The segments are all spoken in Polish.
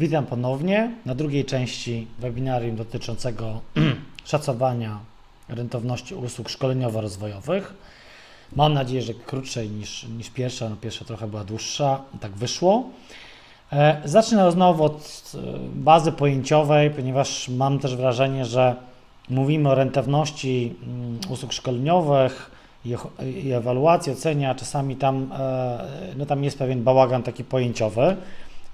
Witam ponownie na drugiej części webinarium dotyczącego szacowania rentowności usług szkoleniowo-rozwojowych. Mam nadzieję, że krótszej niż, niż pierwsza, no pierwsza trochę była dłuższa, tak wyszło. E, Zacznę znowu od e, bazy pojęciowej, ponieważ mam też wrażenie, że mówimy o rentowności mm, usług szkoleniowych i, ewaluacji, ocenie, a czasami tam, e, no tam jest pewien bałagan taki pojęciowy.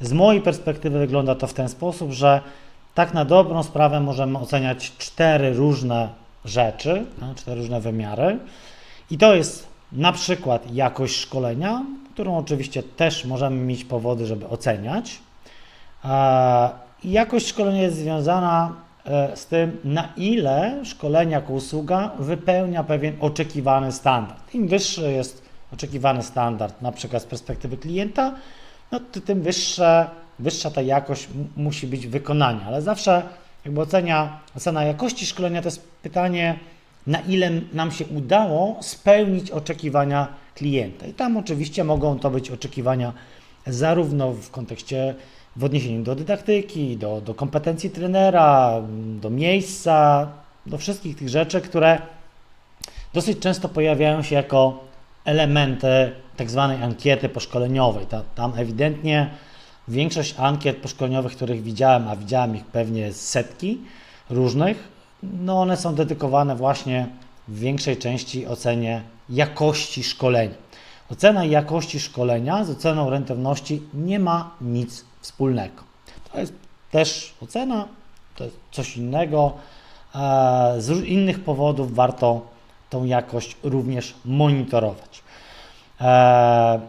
Z mojej perspektywy wygląda to w ten sposób, że tak na dobrą sprawę możemy oceniać cztery różne rzeczy, tak, cztery różne wymiary. I to jest na przykład jakość szkolenia, którą oczywiście też możemy mieć powody, żeby oceniać. Jakość szkolenia jest związana e, z tym, na ile szkolenie jako usługa wypełnia pewien oczekiwany standard. Im wyższy jest oczekiwany standard, na przykład z perspektywy klienta, no tym wyższe, wyższa ta jakość musi być wykonania. Ale zawsze jakby ocenia, ocena jakości szkolenia to jest pytanie, na ile nam się udało spełnić oczekiwania klienta. I tam oczywiście mogą to być oczekiwania zarówno w kontekście w odniesieniu do dydaktyki, do, do kompetencji trenera, do miejsca, do wszystkich tych rzeczy, które dosyć często pojawiają się jako elementy tak zwanej ankiety poszkoleniowej. Ta, tam ewidentnie większość ankiet poszkoleniowych, których widziałem, a widziałem ich pewnie setki różnych, no one są dedykowane właśnie w większej części ocenie jakości szkolenia. Ocena jakości szkolenia z oceną rentowności nie ma nic wspólnego. To jest też ocena, to jest coś innego. E, Z innych powodów warto tą jakość również monitorować. E,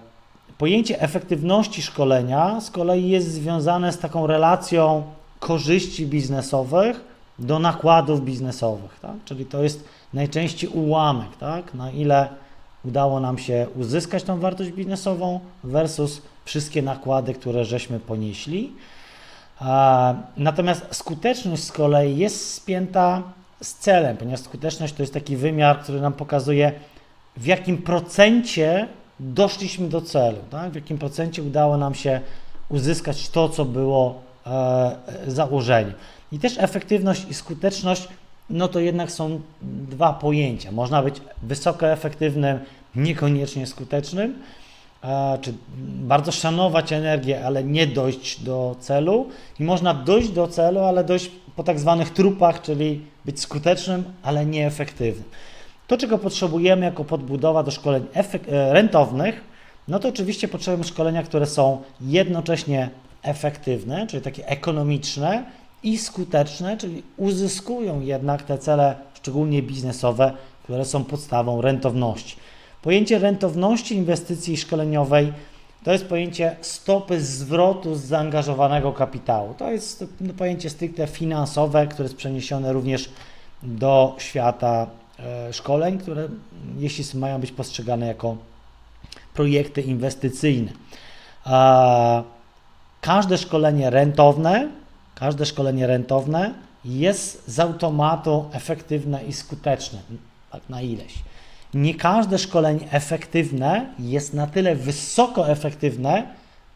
Pojęcie efektywności szkolenia z kolei jest związane z taką relacją korzyści biznesowych do nakładów biznesowych, tak? czyli to jest najczęściej ułamek, tak? na ile udało nam się uzyskać tą wartość biznesową versus wszystkie nakłady, które żeśmy ponieśli. A, Natomiast skuteczność z kolei jest spięta z celem, ponieważ skuteczność to jest taki wymiar, który nam pokazuje, w jakim procencie doszliśmy do celu, tak? w jakim procencie udało nam się uzyskać to, co było e, założeniem. I też efektywność i skuteczność, no to jednak są dwa pojęcia. Można być wysoko efektywnym, niekoniecznie skutecznym, e, czy bardzo szanować energię, ale nie dojść do celu. I można dojść do celu, ale dojść po tak zwanych trupach, czyli być skutecznym, ale nieefektywnym. To, czego potrzebujemy jako podbudowa do szkoleń e, rentownych, no to oczywiście potrzebujemy szkolenia, które są jednocześnie efektywne, czyli takie ekonomiczne i skuteczne, czyli uzyskują jednak te cele, szczególnie biznesowe, które są podstawą rentowności. Pojęcie rentowności inwestycji szkoleniowej to jest pojęcie stopy zwrotu z zaangażowanego kapitału. To jest pojęcie stricte finansowe, które jest przeniesione również do świata e, szkoleń, które jeśli mają być postrzegane jako projekty inwestycyjne. Każde szkolenie rentowne, każde szkolenie rentowne jest z automatu efektywne i skuteczne, tak na ileś. Nie każde szkolenie efektywne jest na tyle wysoko efektywne,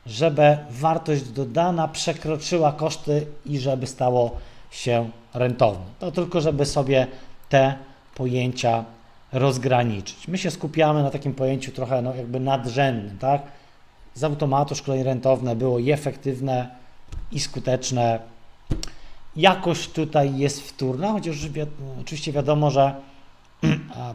żeby wartość dodana przekroczyła koszty i żeby stało się rentowne. To tylko, żeby sobie te pojęcia rozgraniczyć. My się skupiamy na takim pojęciu trochę no, jakby nadrzędnym, tak? Z automatu szkolenie rentowne było i efektywne, i skuteczne. Jakość tutaj jest wtórna, chociaż wi- oczywiście wiadomo, że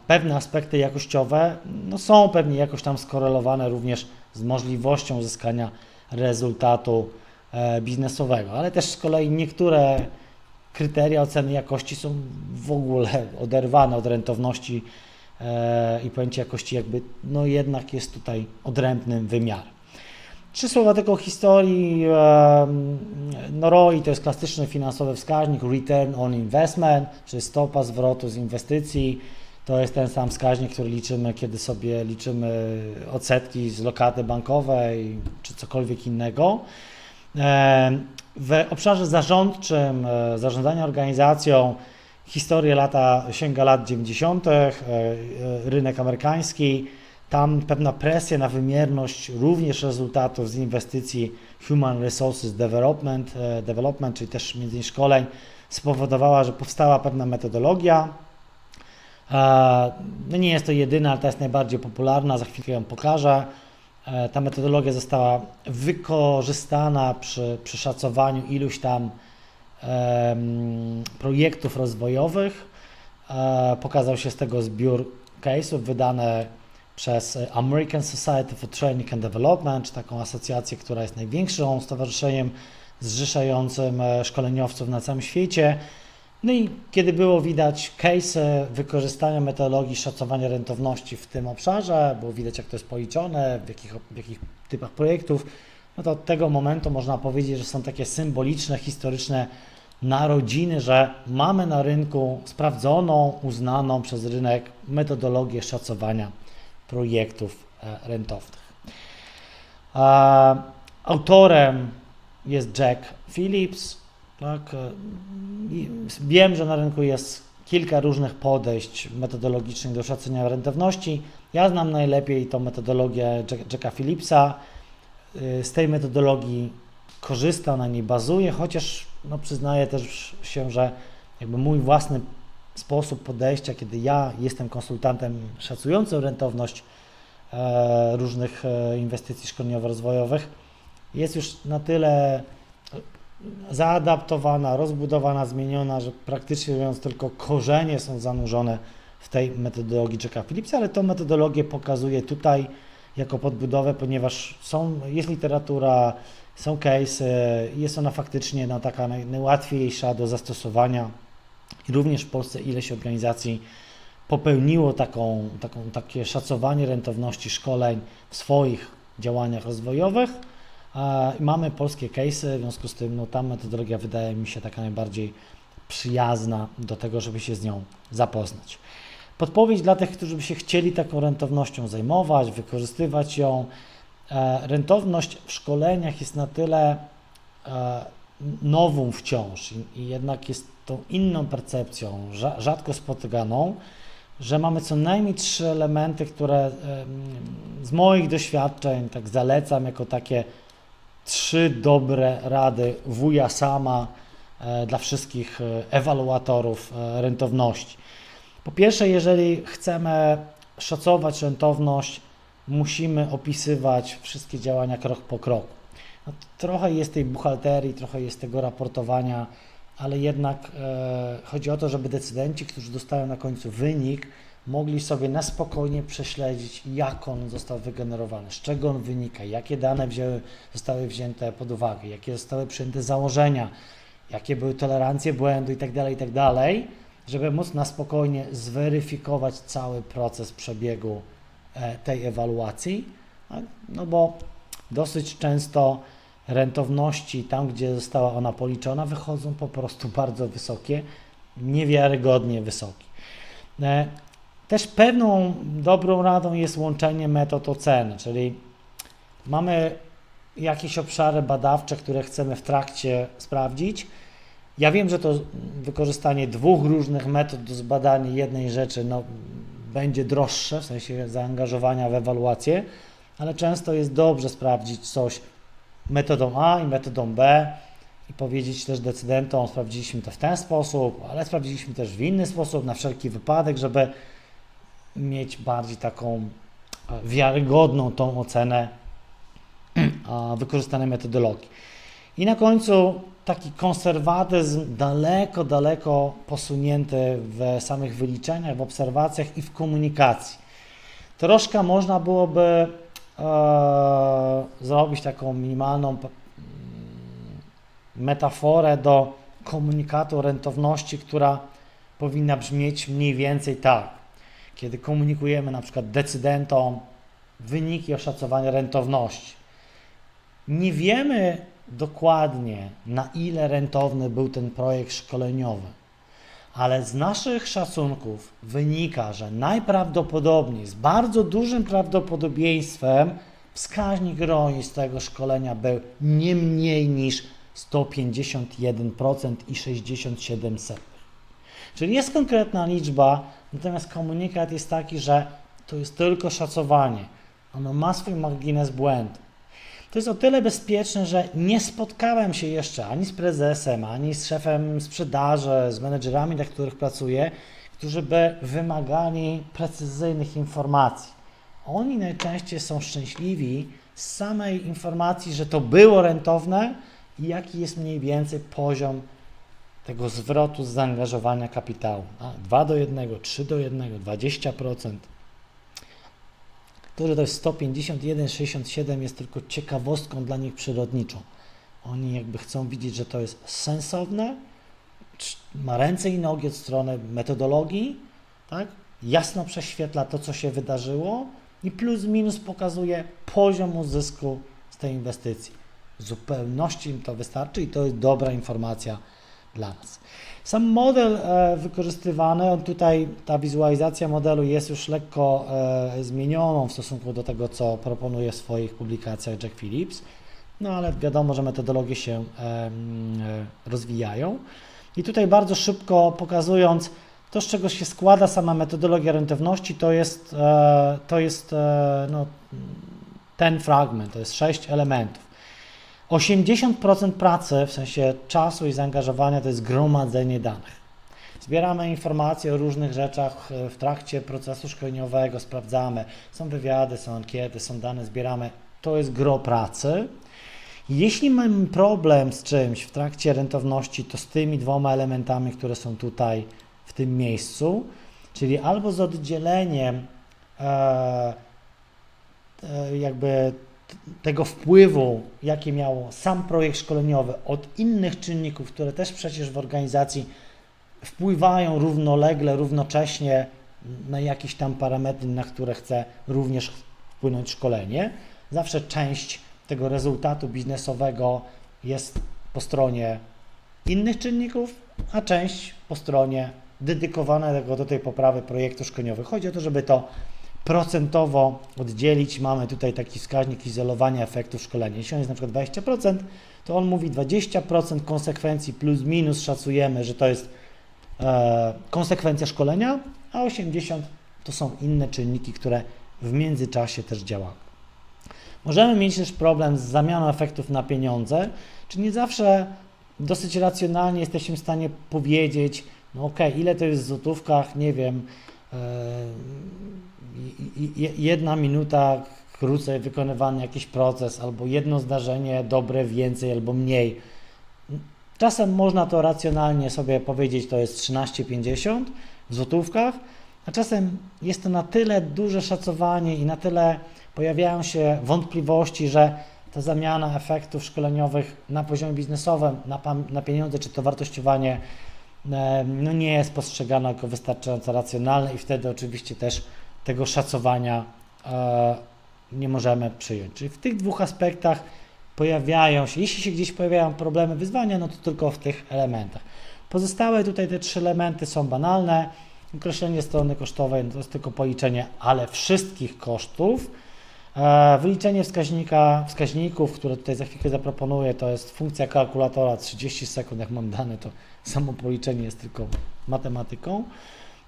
pewne aspekty jakościowe no, są pewnie jakoś tam skorelowane również z możliwością uzyskania rezultatu e, biznesowego, ale też z kolei niektóre kryteria oceny jakości są w ogóle oderwane od rentowności e, i pojęcie jakości jakby no jednak jest tutaj odrębnym wymiarem. Trzy słowa tylko o historii. No ROI to jest klasyczny finansowy wskaźnik, return on investment, czyli stopa zwrotu z inwestycji. To jest ten sam wskaźnik, który liczymy, kiedy sobie liczymy odsetki z lokaty bankowej czy cokolwiek innego. Em, W obszarze zarządczym, e, zarządzania organizacją, historię lata sięga lat 90., e, e, rynek amerykański, tam pewna presja na wymierność również rezultatów z inwestycji Human Resources Development, e, development czyli też między innymi szkoleń, spowodowała, że powstała pewna metodologia. No nie jest to jedyna, ale ta jest najbardziej popularna, za chwilkę ją pokażę. E, Ta metodologia została wykorzystana przy, przy szacowaniu iluś tam projektów rozwojowych. E, Pokazał się z tego zbiór case'ów wydane przez American Society for Training and Development, czy taką asocjację, która jest największą stowarzyszeniem zrzeszającym e, szkoleniowców na całym świecie. No i kiedy było widać case wykorzystania metodologii szacowania rentowności w tym obszarze, było widać jak to jest policzone, w jakich, w jakich typach projektów, no to od tego momentu można powiedzieć, że są takie symboliczne, historyczne narodziny, że mamy na rynku sprawdzoną, uznaną przez rynek metodologię szacowania projektów e, rentownych. Autorem jest Jack Phillips. Tak? e, Wiem, że na rynku jest kilka różnych podejść metodologicznych do szacowania rentowności. Ja znam najlepiej tą metodologię Jack- Jacka Phillipsa. Y, Z tej metodologii korzysta, na niej bazuje, chociaż no, przyznaję też się, że jakby mój własny sposób podejścia, kiedy ja jestem konsultantem szacującym rentowność e, różnych e, inwestycji szkoleniowo-rozwojowych, jest już na tyle zaadaptowana, rozbudowana, zmieniona, że praktycznie mówiąc tylko korzenie są zanurzone w tej metodologii Jacka Phillipsa, ale tą metodologię pokazuję tutaj jako podbudowę, ponieważ są, jest literatura, są case, jest ona faktycznie no, taka naj, najłatwiejsza do zastosowania i również w Polsce ileś organizacji popełniło taką, taką, takie szacowanie rentowności szkoleń w swoich działaniach rozwojowych. Mamy polskie case'y, w związku z tym no, ta metodologia wydaje mi się taka najbardziej przyjazna do tego, żeby się z nią zapoznać. Podpowiedź dla tych, którzy by się chcieli taką rentownością zajmować, wykorzystywać ją. E, Rentowność w szkoleniach jest na tyle e, nową wciąż i, jednak jest tą inną percepcją, rza- rzadko spotykaną, że mamy co najmniej trzy elementy, które z moich doświadczeń tak zalecam jako takie trzy dobre rady wuja sama e, dla wszystkich e, ewaluatorów e, rentowności. Po pierwsze, jeżeli chcemy szacować rentowność, musimy opisywać wszystkie działania krok po kroku. No, trochę jest tej buchalterii, trochę jest tego raportowania, ale jednak e, chodzi o to, żeby decydenci, którzy dostają na końcu wynik, mogli sobie na spokojnie prześledzić, jak on został wygenerowany, z czego on wynika, jakie dane wzięły, zostały wzięte pod uwagę, jakie zostały przyjęte założenia, jakie były tolerancje błędu itd., itd., żeby móc na spokojnie zweryfikować cały proces przebiegu e, tej ewaluacji, no, no bo dosyć często rentowności tam, gdzie została ona policzona, wychodzą po prostu bardzo wysokie, niewiarygodnie wysokie. Też pewną dobrą radą jest łączenie metod oceny, czyli mamy jakieś obszary badawcze, które chcemy w trakcie sprawdzić. Ja wiem, że to wykorzystanie dwóch różnych metod do zbadania jednej rzeczy no, będzie droższe, w sensie zaangażowania w ewaluację, ale często jest dobrze sprawdzić coś metodą A i metodą B i powiedzieć też decydentom, sprawdziliśmy to w ten sposób, ale sprawdziliśmy też w inny sposób, na wszelki wypadek, żeby mieć bardziej taką e, wiarygodną tą ocenę wykorzystanej metodologii. I na końcu taki konserwatyzm daleko, daleko posunięty w samych wyliczeniach, w obserwacjach i w komunikacji. Troszkę można byłoby e, zrobić taką minimalną metaforę do komunikatu rentowności, która powinna brzmieć mniej więcej tak. Kiedy komunikujemy na przykład decydentom wyniki oszacowania rentowności, nie wiemy dokładnie, na ile rentowny był ten projekt szkoleniowy, ale z naszych szacunków wynika, że najprawdopodobniej, z bardzo dużym prawdopodobieństwem, wskaźnik ROI z tego szkolenia był nie mniej niż 151% i 67%. Czyli jest konkretna liczba, natomiast komunikat jest taki, że to jest tylko szacowanie. Ono ma swój margines błędu. To jest o tyle bezpieczne, że nie spotkałem się jeszcze ani z prezesem, ani z szefem sprzedaży, z menedżerami, dla których pracuję, którzy by wymagali precyzyjnych informacji. Oni najczęściej są szczęśliwi z samej informacji, że to było rentowne i jaki jest mniej więcej poziom tego zwrotu z zaangażowania kapitału. A, 2 do 1, 3 do 1, 20%. To, że to jest 151, 67 jest tylko ciekawostką dla nich przyrodniczą. Oni jakby chcą widzieć, że to jest sensowne, ma ręce i nogi od strony metodologii, tak? jasno prześwietla to, co się wydarzyło i plus minus pokazuje poziom uzysku z tej inwestycji. W zupełności im to wystarczy i to jest dobra informacja dla nas. Sam model e, wykorzystywany, on tutaj ta wizualizacja modelu jest już lekko e, zmienioną w stosunku do tego, co proponuje w swoich publikacjach Jack Phillips, no ale wiadomo, że metodologie się e, rozwijają. I tutaj bardzo szybko pokazując to, z czego się składa sama metodologia rentowności, to jest, to jest no, ten fragment, to jest sześć elementów. 80% pracy, w sensie czasu i zaangażowania, to jest gromadzenie danych. Zbieramy informacje o różnych rzeczach e, w trakcie procesu szkoleniowego, sprawdzamy. Są wywiady, są ankiety, są dane, zbieramy. To jest gro pracy. Jeśli mamy problem z czymś w trakcie rentowności, to z tymi dwoma elementami, które są tutaj w tym miejscu, czyli albo z oddzieleniem e, e, jakby tego wpływu, jaki miał sam projekt szkoleniowy od innych czynników, które też przecież w organizacji wpływają równolegle, równocześnie na jakieś tam parametry, na które chce również wpłynąć szkolenie. Zawsze część tego rezultatu biznesowego jest po stronie innych czynników, a część po stronie dedykowanego do tej poprawy projektu szkoleniowego. Chodzi o to, żeby to procentowo oddzielić. Mamy tutaj taki wskaźnik izolowania efektów szkolenia. Jeśli on jest na przykład 20%, to on mówi 20% konsekwencji plus minus szacujemy, że to jest e, konsekwencja szkolenia, a 80% to są inne czynniki, które w międzyczasie też działały. Możemy mieć też problem z zamianą efektów na pieniądze, czy nie zawsze dosyć racjonalnie jesteśmy w stanie powiedzieć, no ok, ile to jest w złotówkach, nie wiem, e, jedna minuta krócej wykonywany jakiś proces, albo jedno zdarzenie dobre więcej albo mniej. Czasem można to racjonalnie sobie powiedzieć, to jest 13,50 w złotówkach, a czasem jest to na tyle duże szacowanie i na tyle pojawiają się wątpliwości, że ta zamiana efektów szkoleniowych na poziomie biznesowym, na, na pieniądze czy to wartościowanie no nie jest postrzegana jako wystarczająco racjonalne i wtedy oczywiście też tego szacowania e, nie możemy przyjąć. Czyli w tych dwóch aspektach pojawiają się, jeśli się gdzieś pojawiają problemy, wyzwania, no to tylko w tych elementach. Pozostałe tutaj te trzy elementy są banalne. Określenie strony kosztowej no to jest tylko policzenie, ale wszystkich kosztów. E, wyliczenie wskaźnika, wskaźników, które tutaj za chwilkę zaproponuję, to jest funkcja kalkulatora 30 sekund, jak mam dane, to samo policzenie jest tylko matematyką.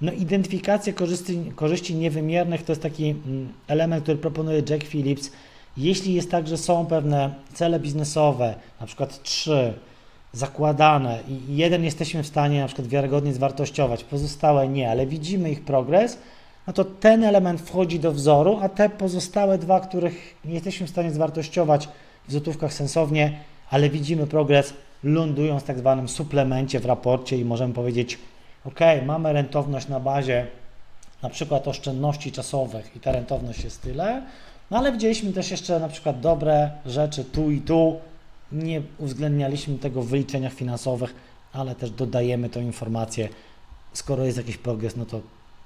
No, identyfikacja korzyści, korzyści niewymiernych to jest taki mm, element, który proponuje Jack Phillips. Jeśli jest tak, że są pewne cele biznesowe, na przykład trzy, zakładane i jeden jesteśmy w stanie na przykład wiarygodnie zwartościować, pozostałe nie, ale widzimy ich progres, no to ten element wchodzi do wzoru, a te pozostałe dwa, których nie jesteśmy w stanie zwartościować w złotówkach sensownie, ale widzimy progres, lądują w tak zwanym suplemencie w raporcie i możemy powiedzieć, ok, mamy rentowność na bazie na przykład oszczędności czasowych i ta rentowność jest tyle, no ale widzieliśmy też jeszcze na przykład dobre rzeczy tu i tu, nie uwzględnialiśmy tego w wyliczeniach finansowych, ale też dodajemy tą informację, skoro jest jakiś progres, no to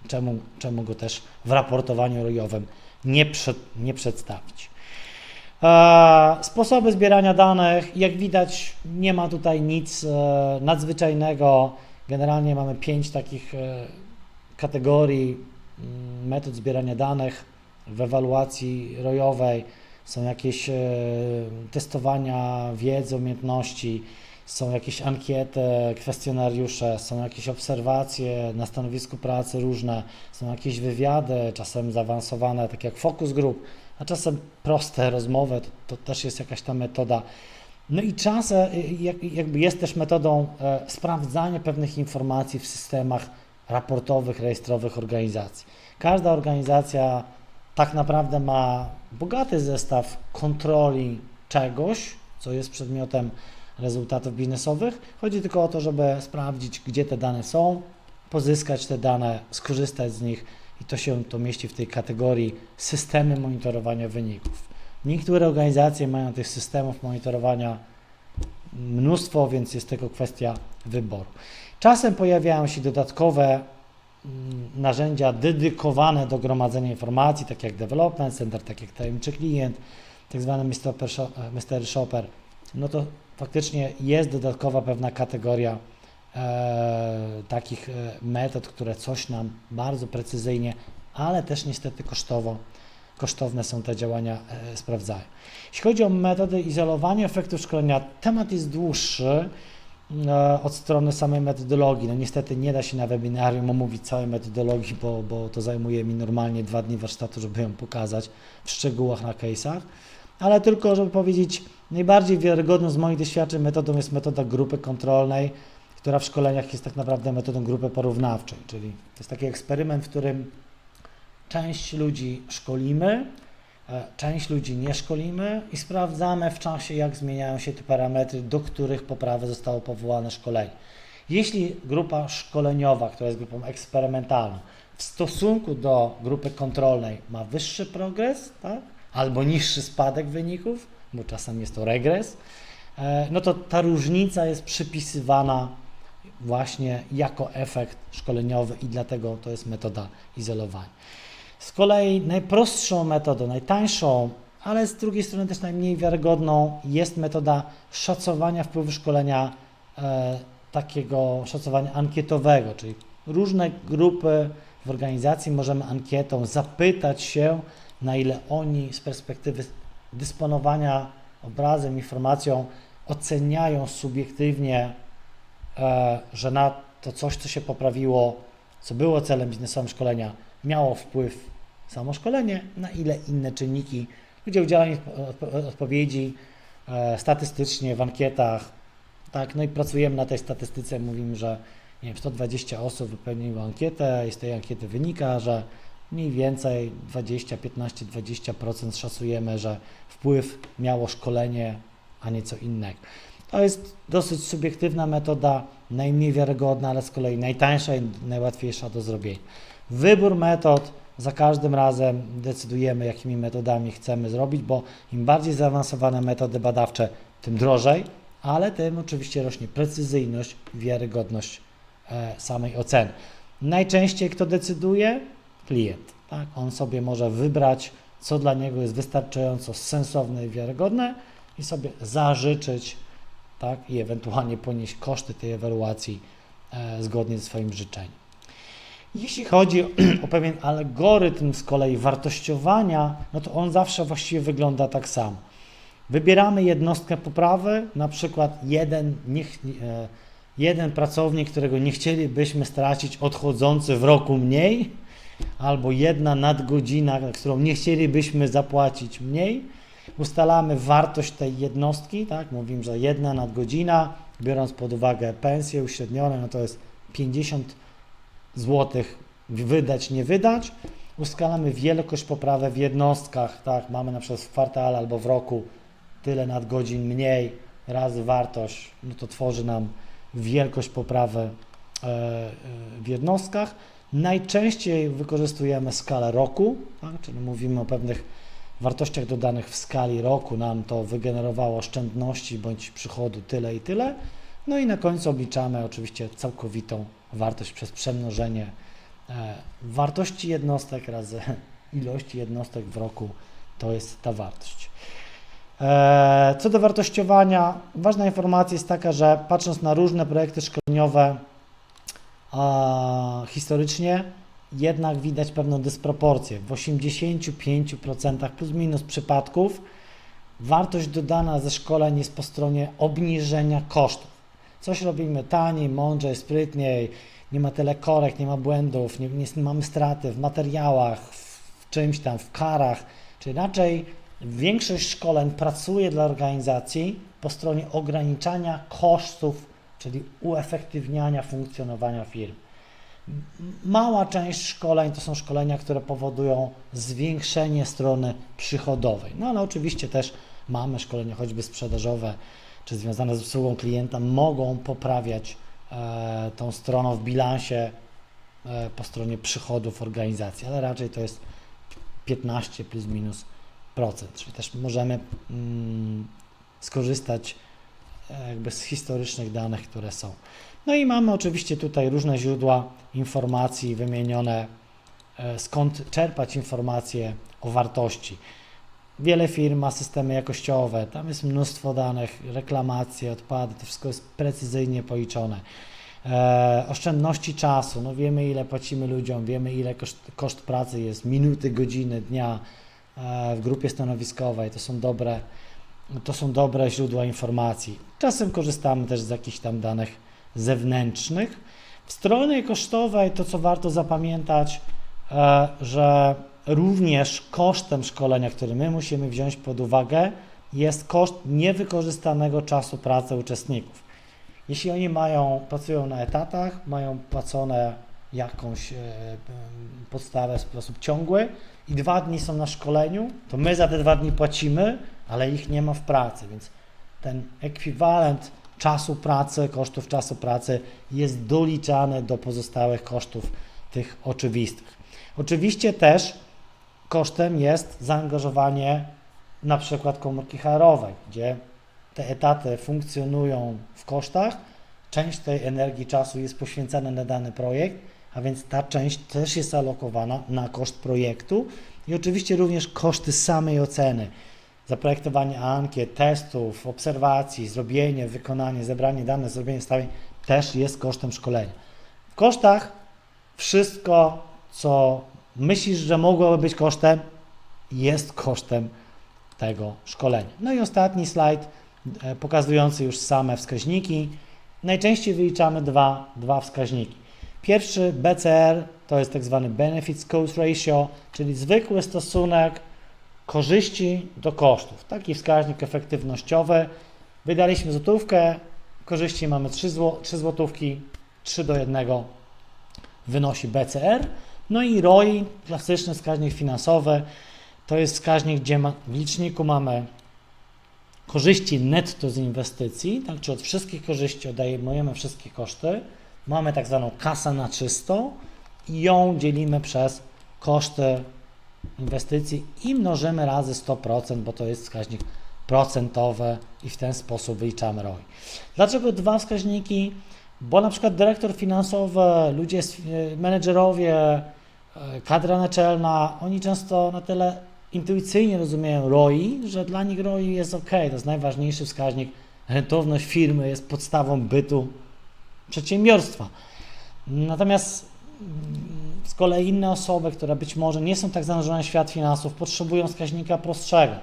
czemu, czemu go też w raportowaniu rojowym nie, przed, nie przedstawić. E, sposoby zbierania danych, jak widać, nie ma tutaj nic e, nadzwyczajnego. Generalnie mamy pięć takich e, kategorii mm, metod zbierania danych w ewaluacji rojowej. Są jakieś e, testowania wiedzy, umiejętności, są jakieś ankiety, kwestionariusze, są jakieś obserwacje na stanowisku pracy różne, są jakieś wywiady, czasem zaawansowane, tak jak focus group, a czasem proste rozmowy, to, to też jest jakaś ta metoda. No i czasem jak, jakby jest też metodą e, sprawdzania pewnych informacji w systemach raportowych, rejestrowych organizacji. Każda organizacja tak naprawdę ma bogaty zestaw kontroli czegoś, co jest przedmiotem rezultatów biznesowych. Chodzi tylko o to, żeby sprawdzić, gdzie te dane są, pozyskać te dane, skorzystać z nich i to się to mieści w tej kategorii systemy monitorowania wyników. Niektóre organizacje mają tych systemów monitorowania mnóstwo, więc jest tylko kwestia wyboru. Czasem pojawiają się dodatkowe mm, narzędzia dedykowane do gromadzenia informacji, tak jak Development Center, tak jak tajemniczy klient, tak zwany Mystery e, Shopper. No to faktycznie jest dodatkowa pewna kategoria e, takich e, metod, które coś nam bardzo precyzyjnie, ale też niestety kosztowo, kosztowne są te działania, e, sprawdzają. Jeśli chodzi o metody izolowania efektów szkolenia, temat jest dłuższy e, od strony samej metodologii. No niestety nie da się na webinarium omówić całej metodologii, bo, bo to zajmuje mi normalnie dwa dni warsztatu, żeby ją pokazać w szczegółach na case'ach, ale tylko, żeby powiedzieć, najbardziej wiarygodną z moich doświadczeń metodą jest metoda grupy kontrolnej, która w szkoleniach jest tak naprawdę metodą grupy porównawczej, czyli to jest taki eksperyment, w którym część ludzi szkolimy, e, część ludzi nie szkolimy i sprawdzamy w czasie, jak zmieniają się te parametry, do których poprawy zostało powołane szkolenie. Jeśli grupa szkoleniowa, która jest grupą eksperymentalną, w stosunku do grupy kontrolnej ma wyższy progres, tak? albo niższy spadek wyników, bo czasem jest to regres, e, no to ta różnica jest przypisywana właśnie jako efekt szkoleniowy i dlatego to jest metoda izolowania. Z kolei najprostszą metodą, najtańszą, ale z drugiej strony też najmniej wiarygodną jest metoda szacowania wpływu szkolenia, e, takiego szacowania ankietowego, czyli różne grupy w organizacji możemy ankietą zapytać się, na ile oni z perspektywy dysponowania obrazem, informacją oceniają subiektywnie, e, że na to coś, co się poprawiło, co było celem biznesowym szkolenia, miało wpływ samo szkolenie, na ile inne czynniki, gdzie udzielanie odpo- odpowiedzi e, statystycznie w ankietach, tak, no i pracujemy na tej statystyce, mówimy, że nie wiem, 120 osób wypełniło ankietę i z tej ankiety wynika, że mniej więcej 20, 15, 20% szacujemy, że wpływ miało szkolenie, a nie co innego. To jest dosyć subiektywna metoda, najmniej wiarygodna, ale z kolei najtańsza i najłatwiejsza do zrobienia. Wybór metod za każdym razem decydujemy, jakimi metodami chcemy zrobić, bo im bardziej zaawansowane metody badawcze, tym drożej, ale tym oczywiście rośnie precyzyjność, wiarygodność e, samej oceny. Najczęściej kto decyduje? Klient. Tak? On sobie może wybrać, co dla niego jest wystarczająco sensowne i wiarygodne i sobie zażyczyć tak? i ewentualnie ponieść koszty tej ewaluacji e, zgodnie ze swoim życzeniem. Jeśli chodzi o pewien algorytm z kolei wartościowania, no to on zawsze właściwie wygląda tak samo. Wybieramy jednostkę poprawy, na przykład jeden, niech, e, jeden pracownik, którego nie chcielibyśmy stracić odchodzący w roku mniej, albo jedna nadgodzina, którą nie chcielibyśmy zapłacić mniej. Ustalamy wartość tej jednostki, tak? Mówimy, że jedna nadgodzina, biorąc pod uwagę pensje uśrednione, no to jest 50 złotych wydać, nie wydać. Ustalamy wielkość poprawę w jednostkach, tak? Mamy na przykład w kwartale albo w roku tyle nadgodzin mniej razy wartość, no to tworzy nam wielkość poprawy e, e, w jednostkach. Najczęściej wykorzystujemy skalę roku, tak? czyli mówimy o pewnych wartościach dodanych w skali roku, nam to wygenerowało oszczędności bądź przychodu tyle i tyle. No i na końcu obliczamy oczywiście całkowitą wartość przez przemnożenie e, wartości jednostek razy ilości jednostek w roku, to jest ta wartość. E, Co do wartościowania, ważna informacja jest taka, że patrząc na różne projekty szkoleniowe historycznie, jednak widać pewną dysproporcję. W 85% plus minus przypadków wartość dodana ze szkoleń jest po stronie obniżenia kosztów. Coś robimy taniej, mądrzej, sprytniej, nie ma tyle korek, nie ma błędów, nie, nie mamy straty w materiałach, w czymś tam, w karach, czy raczej większość szkoleń pracuje dla organizacji po stronie ograniczania kosztów, czyli uefektywniania funkcjonowania firm. Mała część szkoleń to są szkolenia, które powodują zwiększenie strony przychodowej. No ale oczywiście też mamy szkolenia choćby sprzedażowe czy związane z obsługą klienta, mogą poprawiać e, tą stroną w bilansie e, po stronie przychodów organizacji, ale raczej to jest 15 plus minus procent, czyli też możemy mm, skorzystać e, jakby z historycznych danych, które są. No i mamy oczywiście tutaj różne źródła informacji wymienione, skąd czerpać informacje o wartości. Wiele firm ma systemy jakościowe, tam jest mnóstwo danych, reklamacje, odpady, to wszystko jest precyzyjnie policzone. E, oszczędności czasu, no wiemy ile płacimy ludziom, wiemy ile koszt, koszt pracy jest, minuty, godziny, dnia e, w grupie stanowiskowej, to są dobre, to są dobre źródła informacji. Czasem korzystamy też z jakichś tam danych zewnętrznych. W stronie kosztowej to, co warto zapamiętać, e, że również kosztem szkolenia, który my musimy wziąć pod uwagę, jest koszt niewykorzystanego czasu pracy uczestników. Jeśli oni mają, pracują na etatach, mają płacone jakąś e, podstawę w sposób ciągły i dwa dni są na szkoleniu, to my za te dwa dni płacimy, ale ich nie ma w pracy, więc ten ekwiwalent czasu pracy, kosztów czasu pracy jest doliczany do pozostałych kosztów tych oczywistych. Oczywiście też kosztem jest zaangażowanie na przykład komórki HR-owej, gdzie te etaty funkcjonują w kosztach, część tej energii czasu jest poświęcana na dany projekt, a więc ta część też jest alokowana na koszt projektu i oczywiście również koszty samej oceny. Zaprojektowanie ankiet, testów, obserwacji, zrobienie, wykonanie, zebranie danych, zrobienie stawek też jest kosztem szkolenia. W kosztach wszystko, co myślisz, że mogłoby być kosztem, jest kosztem tego szkolenia. No i ostatni slajd e, pokazujący już same wskaźniki. Najczęściej wyliczamy dwa, dwa wskaźniki. Pierwszy BCR to jest tak zwany Benefits Cost Ratio, czyli zwykły stosunek korzyści do kosztów. Taki wskaźnik efektywnościowy. Wydaliśmy złotówkę, korzyści mamy 3, zł, 3 złotówki, 3 do 1 wynosi BCR. No i ROI, klasyczny wskaźnik finansowy, to jest wskaźnik, gdzie w liczniku mamy korzyści netto z inwestycji, tak, czy od wszystkich korzyści oddajemy wszystkie koszty. Mamy tak zwaną kasę na czysto i ją dzielimy przez koszty inwestycji i mnożymy razy 100%, bo to jest wskaźnik procentowy i w ten sposób wyliczamy ROI. Dlaczego dwa wskaźniki? Bo na przykład dyrektor finansowy, ludzie, e, menedżerowie, kadra naczelna, oni często na tyle intuicyjnie rozumieją ROI, że dla nich ROI jest ok, to jest najważniejszy wskaźnik. Rentowność firmy jest podstawą bytu przedsiębiorstwa. Natomiast mm, z kolei inne osoby, które być może nie są tak zanurzone w świat finansów, potrzebują wskaźnika prostszego.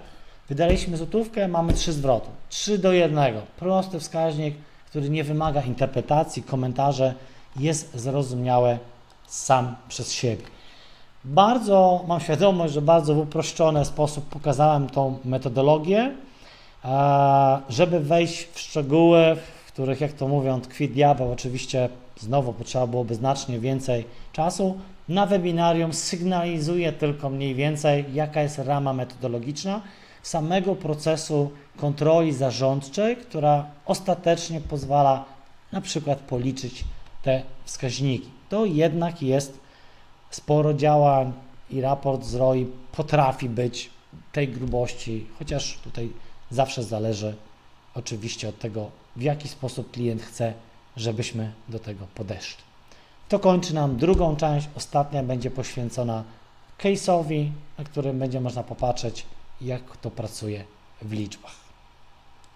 Wydaliśmy złotówkę, mamy trzy zwroty. 3 do 1. Prosty wskaźnik, który nie wymaga interpretacji, komentarzy, jest zrozumiały sam przez siebie. Bardzo mam świadomość, że bardzo w uproszczony sposób pokazałem tą metodologię, e, żeby wejść w szczegóły, w których, jak to mówią, tkwi diabeł. Oczywiście znowu potrzeba byłoby znacznie więcej czasu. Na webinarium sygnalizuję tylko mniej więcej, jaka jest rama metodologiczna samego procesu kontroli zarządczej, która ostatecznie pozwala na przykład policzyć te wskaźniki. To jednak jest sporo działań i raport z ROI potrafi być tej grubości, chociaż tutaj zawsze zależy oczywiście od tego, w jaki sposób klient chce, żebyśmy do tego podeszli. To kończy nam drugą część. Ostatnia będzie poświęcona case'owi, na którym będzie można popatrzeć, jak to pracuje w liczbach.